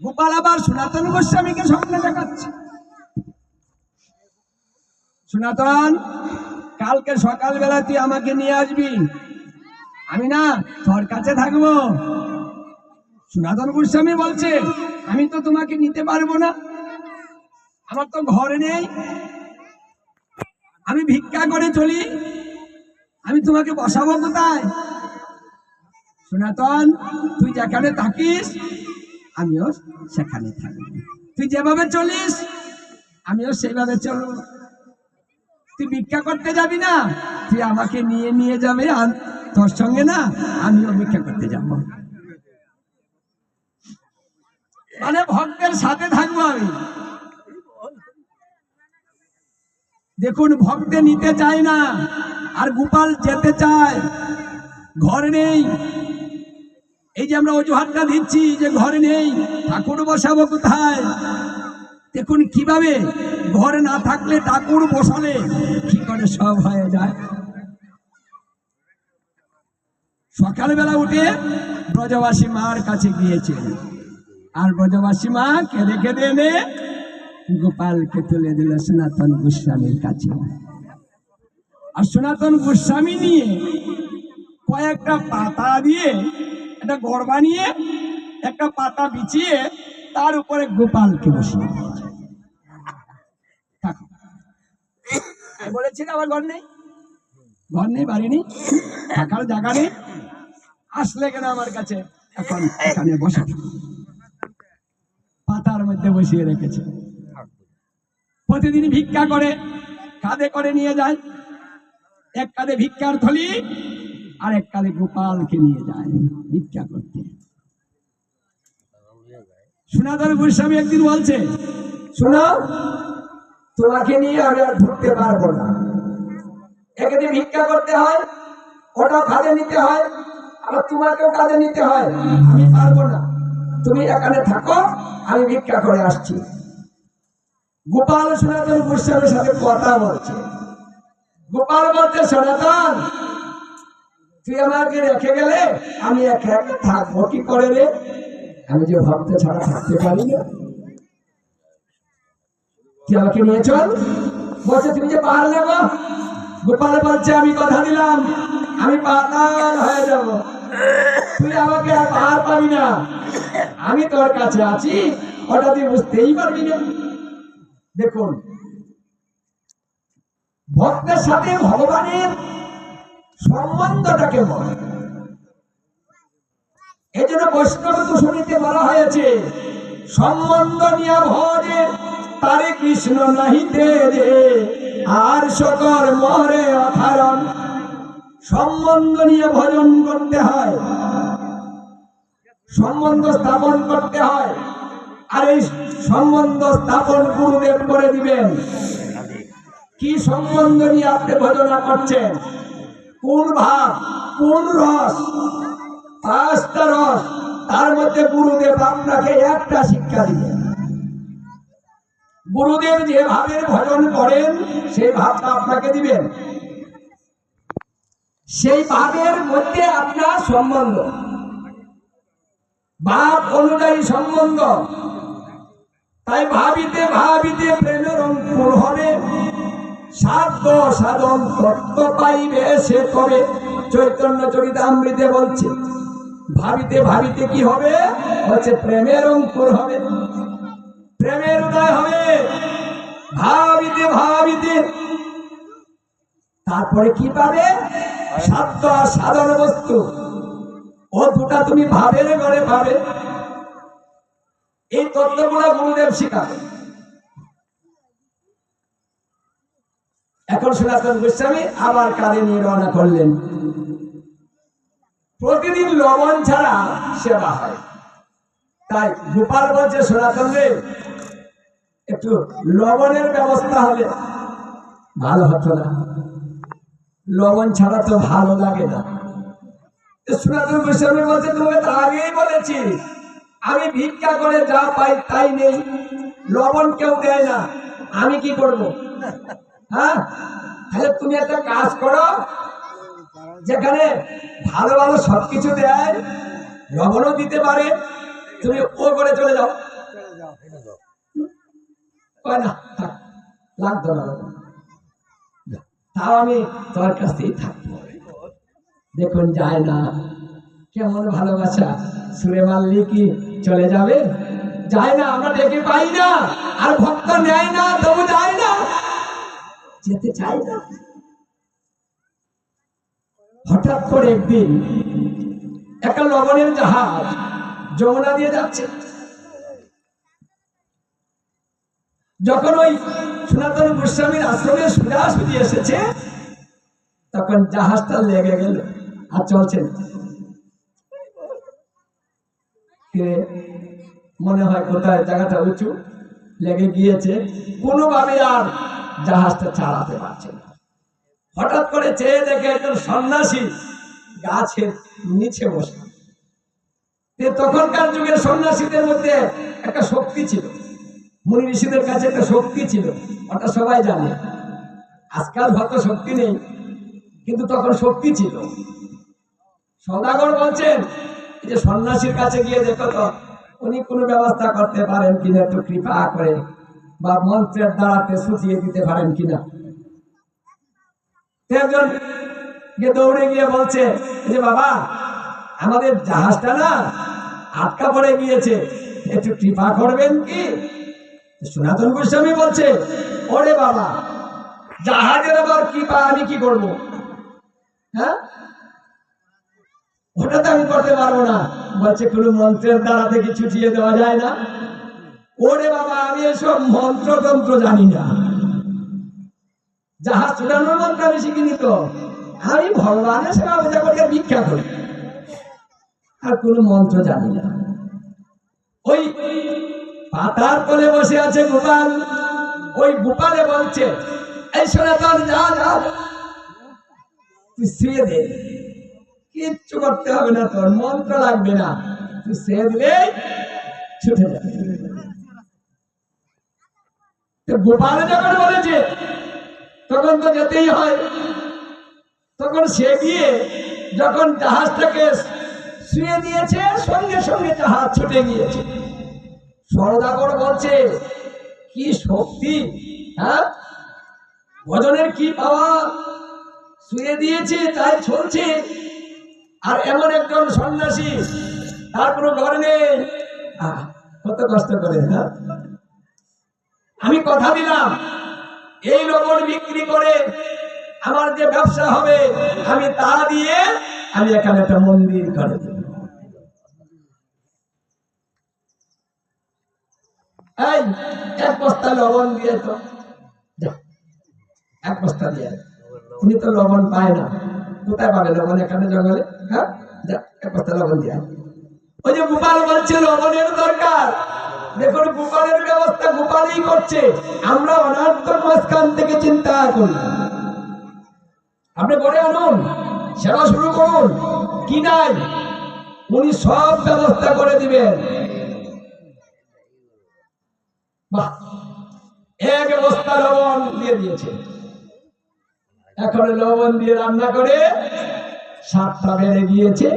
গোপাল আবার সনাতন গোস্বামীকে স্বপ্ন দেখাচ্ছে। সনাতন, কালকে সকালবেলা তুই আমাকে নিয়ে আসবি? আমি না তোর কাছে থাকব। সনাতন গোস্বামী বলছে, আমি তো তোমাকে নিতে পারব না। আমার তো ঘর নেই। আমি ভিক্ষা করে চলি। আমি তোমাকে বসাবো কোথায়? সনাতন, তুই যেখানে থাকিস আমিও সেখানে থাকব। তুই যেভাবে চলিস, আমিও সেইভাবে চলবো। তুই ভিক্ষা করতে যাবি না, তুই আমাকে নিয়ে নিয়ে যাবে, আর তোর সঙ্গে না আমিও ভিক্ষা করতে যাব। মানে ভক্তের সাথে থাকব আমি। দেখুন, ভক্তে নিতে চায় না, আর গোপাল যেতে চায়। ঘর নেই। এই যে আমরা অজুহাতটা দিচ্ছি যে ঘরে নেই, ঠাকুর বসাবো কোথায়? দেখুন কীভাবে ঘরে না থাকলে ঠাকুর বসালে কি করে সব হয়ে যায়। সকালবেলা উঠে ব্রজবাসী মার কাছে গিয়েছে। আর ব্রজবাসী মা কেঁদে কেঁদে এনে গোপালকে তুলে দিল সনাতন গোস্বামীর কাছে। আর সনাতন গোস্বামী নিয়ে কয়েকটা পাতা দিয়ে একটা গড় বানিয়ে, একটা পাতা বিছিয়ে, তার উপরে গোপালকে বসিয়ে দিয়েছে। বলেছি আমার ঘর নেই। ঘর নেই, বাড়ি নেই। থাকার জায়গা নেই। আসলে কেন আমার কাছে? এখন এখানে বসে পাতার মধ্যে বসিয়ে রেখেছে। প্রতিদিন ভিক্ষা করে, কাঁধে করে নিয়ে যায়। এক কাঁধে ভিক্ষার থলি আর এক কাঁধে গোপালকে নিয়ে যায়, ভিক্ষা করতে। সনাতন গোস্বামী, একদিন বলছে, শোনো, তোমাকে নিয়ে আমি আর ঘুরতে পারব না। এখানে ভিক্ষা করতে হয়, ওটাও কাজে নিতে হয়, আবার তোমাকেও কাজে নিতে হয়। আমি পারব না। তুমি এখানে থাকো, আমি ভিক্ষা করে আসছি। গোপাল সনাতন গোস্বামীর সাথে কথা বলছে। গোপাল বলছে সনাতন তুই আমাকে রেখে গেলে আমি থাকব, কি করে রে? আমি যে ভক্ত ছাড়া থাকতে পারি না। তুই আমাকে নিয়ে চল। বলছে, তুমি যে পাহাড় নেব গোপাল বলছে, আমি কথা দিলাম, আমি পাতাল হয়ে যাব। তুই আমাকে আর পাহাড় পাবি না। আমি তোর কাছে আছি, ওটা তুই বুঝতেই পারবি না। দেখুন, ভক্তের সাথে ভগবানের সম্বন্ধটা কেমন এই জন্য বৈষ্ণব দূষণীতে বলা হয়েছে, সম্বন্ধ নিয়ে ভজে, তারে কৃষ্ণ নাহিতে রে আর সকর মরে অধারণ সম্বন্ধ নিয়ে ভজন করতে হয়, সম্বন্ধ স্থাপন করতে হয়, আর এই সম্বন্ধ স্থাপন গুরুদেব করে দিবেন। কি সম্বন্ধ নিয়ে আপনি ভজনা করছেন? কোন ভাব, কোন রস? পাঁচটা রস, তার মধ্যে গুরুদেব আপনাকে একটা শিক্ষা গুরুদেব ভজন করেন সেই ভাবটা আপনাকে দিবেন। সেই ভাবের মধ্যে আপনার সম্বন্ধ। ভাব অনুযায়ী সম্বন্ধ। তাই ভাবিতে ভাবিতে প্রেমের অঙ্কুর হবে। সাধ্য সাধন তত্ত্ব পাইবে সে তবে চৈতন্য চরিতামৃতে বলছে, ভাবিতে ভাবিতে কি হবে? হচ্ছে প্রেমের অঙ্কুর হবে। প্রেমের উদয় হবে। ভাবিতে ভাবিতে। তারপরে কি পাবে? সাধ্য আর সাধন বস্তু। ও দুটা তুমি ভাবের ঘরে পাবে। এই তত্ত্বগুলো গুরুদেব শিখাবে। এখন সনাতন গোস্বামী আবার কারে নিয়ে রওনা করলেন। প্রতিদিন লবণ ছাড়া সেবা হয়। তাই গোপাল বলছে সনাতন একটু লবণের ব্যবস্থা হলে ভালো হতো না। লবণ ছাড়া তো ভালো লাগে না। সনাতন গোস্বামী বলছে তুমি তো আগেই বলেছি, আমি ভিক্ষা করে যা পাই তাই নেই। লবণ কেউ দেয় না, আমি কি করব? হ্যাঁ? তাহলে তুমি একটা কাজ করো, যেখানে ভালো ভালো সবকিছু দেয়, লবণও দিতে পারে, তুমি ও করে চলে যাও। তাও আমি তোমার কাছেই থাকব। দেখুন, যায় না। কেমন ভালোবাসা। সুরে মারলি কি চলে যাবে। যায় না, আমরা ডেকে পাই না। আর ভক্ত নেয় না, তবু যায় না। যেতে চাই না। হঠাৎ করে একদিন একটা লবণের জাহাজ যমুনা দিয়ে যাচ্ছে। যখন ওই সনাতন গোস্বামীর আশ্রমে সোজাসুজি এসেছে, তখন জাহাজটা লেগে গেল আর চলছে মনে হয় কোথায় জায়গাটা উঁচু, লেগে গিয়েছে। কোনোভাবে আর জাহাজটা চালাতে পারছে না। হঠাৎ করে চেয়ে দেখে একজন সন্ন্যাসী গাছের নিচে বসে। তখনকার যুগের সন্ন্যাসীদের মধ্যে একটা শক্তি ছিল। মুনি ঋষিদের কাছে একটা শক্তি ছিল। ওটা সবাই জানে। আজকাল হয়তো শক্তি নেই, কিন্তু তখন শক্তি ছিল। সদাগর বলছেন যে সন্ন্যাসীর কাছে গিয়ে দেখো তো, উনি কোনো ব্যবস্থা করতে পারেন কিনা একটু কৃপা করে বা মন্ত্রের দ্বারাতে সুচিয়ে দিতে পারেন কিনা। একজন দৌড়ে গিয়ে বলছে যে বাবা, আমাদের জাহাজটা না আটকা পড়ে গিয়েছে, একটু কৃপা করবেন কি? সনাতন গোস্বামী বলছে, ওরে বাবা, জাহাজের আবার কৃপা আমি কি করব? হ্যাঁ? ওটা তো আমি করতে পারব না। বলছে, কোনো মন্ত্রের দ্বারাতে কি ছুটিয়ে দেওয়া যায় না? ওরে বাবা, আমি এসব মন্ত্রতন্ত্র জানি না। জাহাজ ছুটানোর মন্ত্র আমি শিখিনি তো। আমি ভগবানের সেবা পূজা করে করি। আর কোনো মন্ত্র জানি না। ওই পাতার তলে বসে আছে গোপাল। ওই গোপালে বলছে, এই সনাতন, যা যা। তুই শুয়ে দে কিচ্ছু করতে হবে না, তোর মন্ত্র লাগবে না। তুই শুয়ে দিলে ছুটে যাবে গোপাল যখন বলেছে, তখন তো যেতেই হয়। তখন সে গিয়ে যখন জাহাজটাকে শুয়ে দিয়েছে, সঙ্গে সঙ্গে জাহাজ ছুটে গিয়েছে। সরদাগর বলছে, কি শক্তি হ্যাঁ? ভজনের কি পাওয়া? শুয়ে দিয়েছে, তাই চলছে। আর এমন একজন সন্ন্যাসী, তার কোনো ঘর নেই। কত কষ্ট করে হ্যাঁ? আমি কথা দিলাম। এই লবণ বিক্রি করে আমার যে ব্যবসা হবে, আমি তা দিয়ে আমি এখানে একটা মন্দির করে এক বস্তা লবণ দিয়ে তো। এক বস্তা দিয়ে। উনি তো লবণ পায় না। কোথায় পাবে লবণ? এখানে জঙ্গলে? হ্যাঁ? এক বস্তা লবণ দিয়ে ওই যে গোপাল বলছে, লবণের দরকার। দেখুন, গোপালের ব্যবস্থা গোপালই করছে। আমরা অনার্থক মাঝখান থেকে চিন্তা করি আপনি করে আনুন, সেবা শুরু করুন। কি নাই? উনি সব ব্যবস্থা করে দিবেন। এক লবণ দিয়ে দিয়েছে। এখন লবণ দিয়ে রান্না করে স্বাদটা বেড়ে গিয়েছে।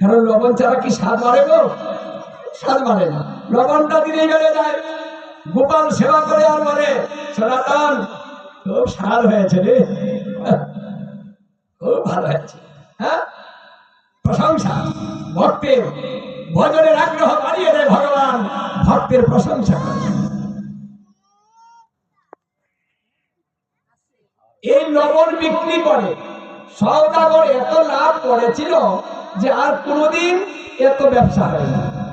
কারণ লবণ ছাড়া কি স্বাদ বাড়ে গো? বাড়ে না লবণটা দিলেই বেড়ে যায়। গোপাল সেবা করে আর বলে, সনাতন, খুব স্বাদ হয়েছে রে। খুব ভালো হয়েছে। হ্যাঁ? প্রশংসা। ভক্তের ভজনের আগ্রহ বাড়িয়ে দেয় ভগবান। ভক্তের প্রশংসা করে। এই লবণ বিক্রি করে সৌদাগর এত লাভ করেছিল যে আর কোনোদিন এত ব্যবসা হয় না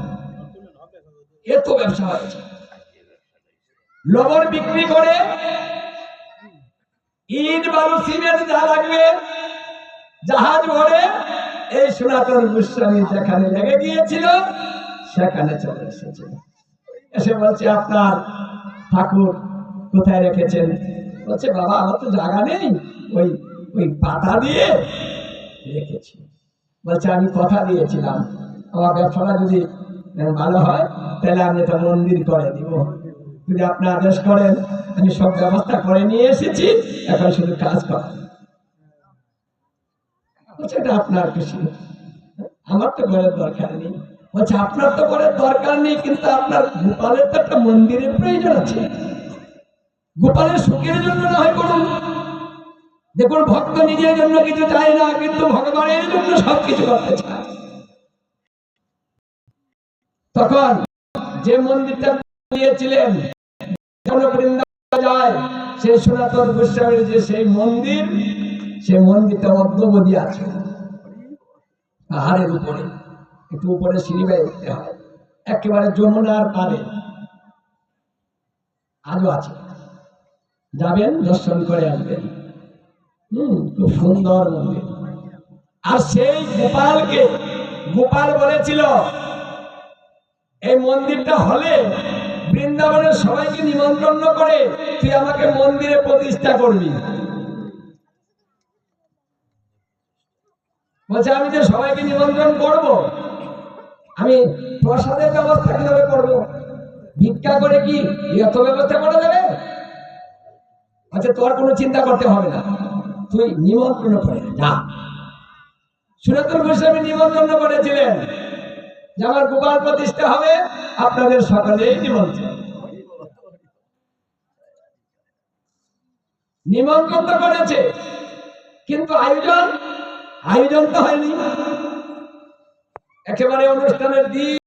এত ব্যবসা হয়েছে লবণ বিক্রি করে ইট, বালু, সিমেন্ট যা লাগবে, জাহাজ ভরে এই সনাতন গোস্বামী যেখানে লেগে গিয়েছিল, সেখানে চলে এসেছিল এসে বলছে, আপনার ঠাকুর কোথায় রেখেছেন? বলছে, বাবা, আমার তো জায়গা নেই। ওই ওই পাতা দিয়ে রেখেছি। বলছে, আমি কথা দিয়েছিলাম। আমার ব্যবসাটা যদি ভালো হয়, তাহলে আমি একটা মন্দির করে দিব। যদি আপনি আদেশ করেন, আমি সব ব্যবস্থা করে নিয়ে এসেছি, এখন শুধু কাজ করেন এটা আপনার খুশি। আমার তো ঘরের দরকার নেই। বলছে আপনার তো করে দরকার নেই, কিন্তু আপনার গোপালের তো একটা মন্দিরের প্রয়োজন আছে। গোপালের সুখের জন্য না হয় করুন দেখুন, ভক্ত নিজের জন্য কিছু চায় না, কিন্তু ভগবানের জন্য সবকিছু করতে চায়। তখন যে মন্দিরটা দিয়েছিলেন যায় সনাতন গোস্বামীর যে সেই মন্দির মন্দিরটা অদ্যবধি আছে। পাহাড়ের উপরে, একটু উপরে সিঁড়ি বেয়ে উঠতে হয়। একেবারে যমুনার পারে। আজও আছে। যাবেন, দর্শন করে আসবেন। হম, খুব সুন্দর মন্দির। আর সেই গোপালকে, গোপাল বলেছিল এই মন্দিরটা হলে বৃন্দাবনের সবাইকে নিমন্ত্রণ করে তুই আমাকে মন্দিরে প্রতিষ্ঠা করবি। বলছে, আমি যে সবাইকে নিমন্ত্রণ করব, আমি প্রসাদের ব্যবস্থা কীভাবে করব? ভিক্ষা করে কি এত ব্যবস্থা করা যাবে? আচ্ছা তোর কোনো চিন্তা করতে হবে না, তুই নিমন্ত্রণ করে যা। সুরতন গোস্বামী নিমন্ত্রণ করেছিলেন। আমার গোপাল প্রতিষ্ঠা হবে, আপনাদের সকলেই নিমন্ত্রণ। নিমন্ত্রণ তো করেছে, কিন্তু আয়োজন আয়োজন তো হয়নি। একেবারে অনুষ্ঠানের দিন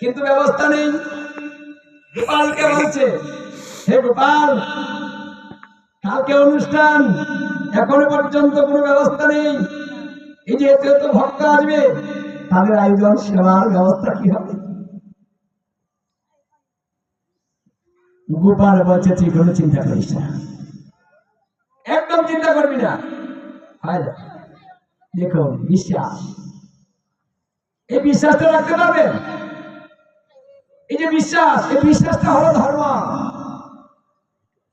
কিন্তু ব্যবস্থা নেই। গোপালকে বলছে, হে গোপাল, কালকে অনুষ্ঠান, এখনও পর্যন্ত কোনো ব্যবস্থা নেই। এই যে এত ভক্ত আসবে তাদের আয়োজন সেবার ব্যবস্থা কি হবে? গোপাল বলছে, তুই কোনো চিন্তা করিস না। একদম চিন্তা করবি না। দেখুন বিশ্বাস। এই বিশ্বাসটা রাখতে পারবেন এই যে বিশ্বাস, এই বিশ্বাসটা হলো ধর্ম।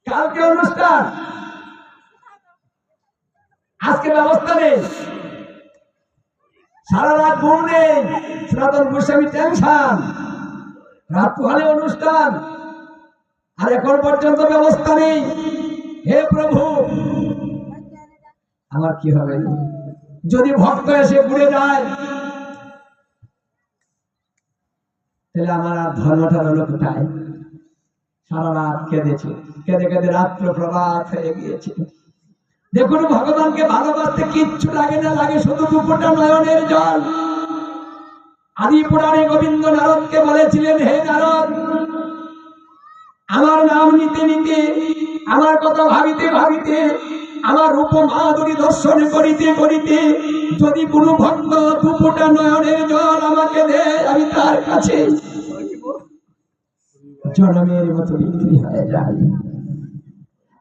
কালকে অনুষ্ঠান। আজকে ব্যবস্থা নেই। সারা রাত ঘুম সনাতন গোস্বামী টেনশন, রাত পোহালে অনুষ্ঠান, আর এখন পর্যন্ত ব্যবস্থা নেই। হে প্রভু, আমার কি হবে? যদি ভক্ত এসে ঘুরে যায়, তাহলে আমার আর ধর্মটা হলো কোথায় সারা রাত কেঁদেছে, কেঁদে কেঁদে রাত্র প্রভাত হয়ে গিয়েছে। দেখুন, ভগবানকে ভালোবাসতে কিচ্ছু লাগে না, লাগে শুধু দুপুরটা নয়নের জল। আদি পুরাণে গোবিন্দ নারদকে বলেছিলেন, হে নারদ, আমার নাম নিতে নিতে, আমার কথা ভাবিতে ভাবিতে, আমার রূপ মাধুরী দর্শন করিতে করিতে, যদি কোনো ভক্ত দুপুরটা নয়নের জল আমাকে দেয়, আমি তার কাছে জনমের মতো বিক্রি হয়ে যাই।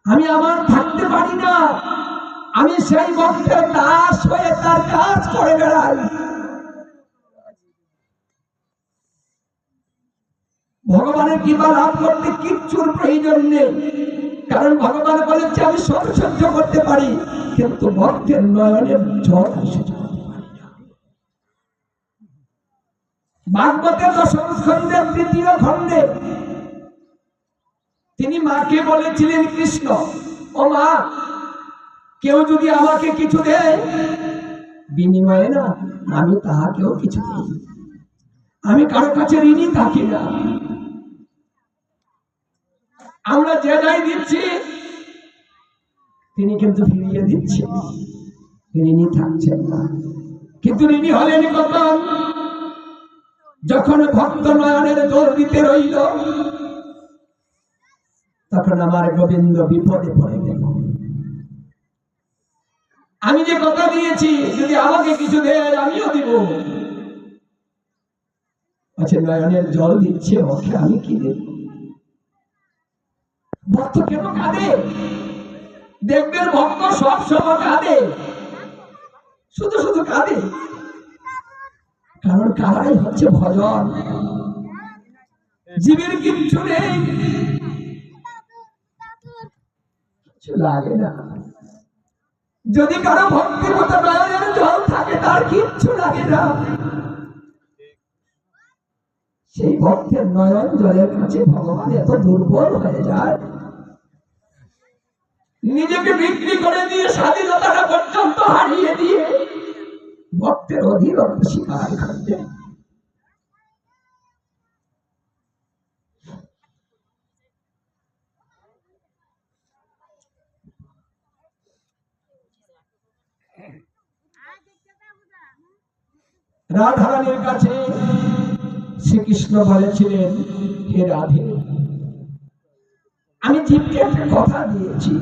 আমি আমার থাকতে পারি না। আমি সেই ভক্তের দাস হয়ে তার কাজ করে বেড়াই ভগবানের কৃপা লাভ করতে কিচ্ছুর প্রয়োজন নেই কারণ ভগবান বলেছে, আমি সব সহ্য করতে পারি, কিন্তু ভক্তের নয়নের না। ভাগবতের দশম খণ্ডের তৃতীয় খণ্ডে তিনি মাকে বলেছিলেন, কৃষ্ণ, ও মা কেউ যদি আমাকে কিছু দেয়, বিনিময়ে না, আমি তাহাকেও কিছু দিই আমি কারও কাছে ঋণী থাকি না। আমরা যে যাই দিচ্ছি, তিনি কিন্তু ফিরিয়ে দিচ্ছেন। ঋণী থাকছেন না। কিন্তু ঋণী হলেন কখন? যখন ভক্ত নয়নের দোর দিতে রইল, তখন আমার গোবিন্দ বিপদে পড়ে গেল। আমি যে কথা দিয়েছি, যদি আমাকে কিছু দেয় আমিও দিব। আচ্ছা নয়নের জল দিচ্ছে ওকে আমি কি দেব? ভক্ত কেন কাঁদে? দেখবেন ভক্ত সব সময় কাঁদে। শুধু শুধু কাঁদে। কারণ কারাই হচ্ছে ভজন। জীবের কিচ্ছু নেই। লাগে না। যদি কারও ভক্তি মতো নয়নের জল থাকে, তার কিচ্ছু লাগে না। সেই ভক্তের নয়ন জলের কাছে ভগবান এত দুর্বল হয়ে যায়। নিজেকে বিক্রি করে দিয়ে স্বাধীনতাটা পর্যন্ত হারিয়ে দিয়ে ভক্তের অধীর স্বীকার করতে। রাধারানীর কাছে শ্রীকৃষ্ণ বলেছিলেন, হে রাধে, আমি জীবকে একটা কথা দিয়েছি।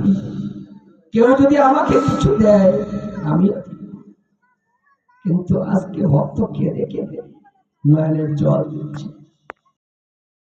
কেউ যদি আমাকে কিছু দেয়, আমি কিন্তু আজকে ভক্ত কেঁদে কেঁদে নয়নের জল দিচ্ছি।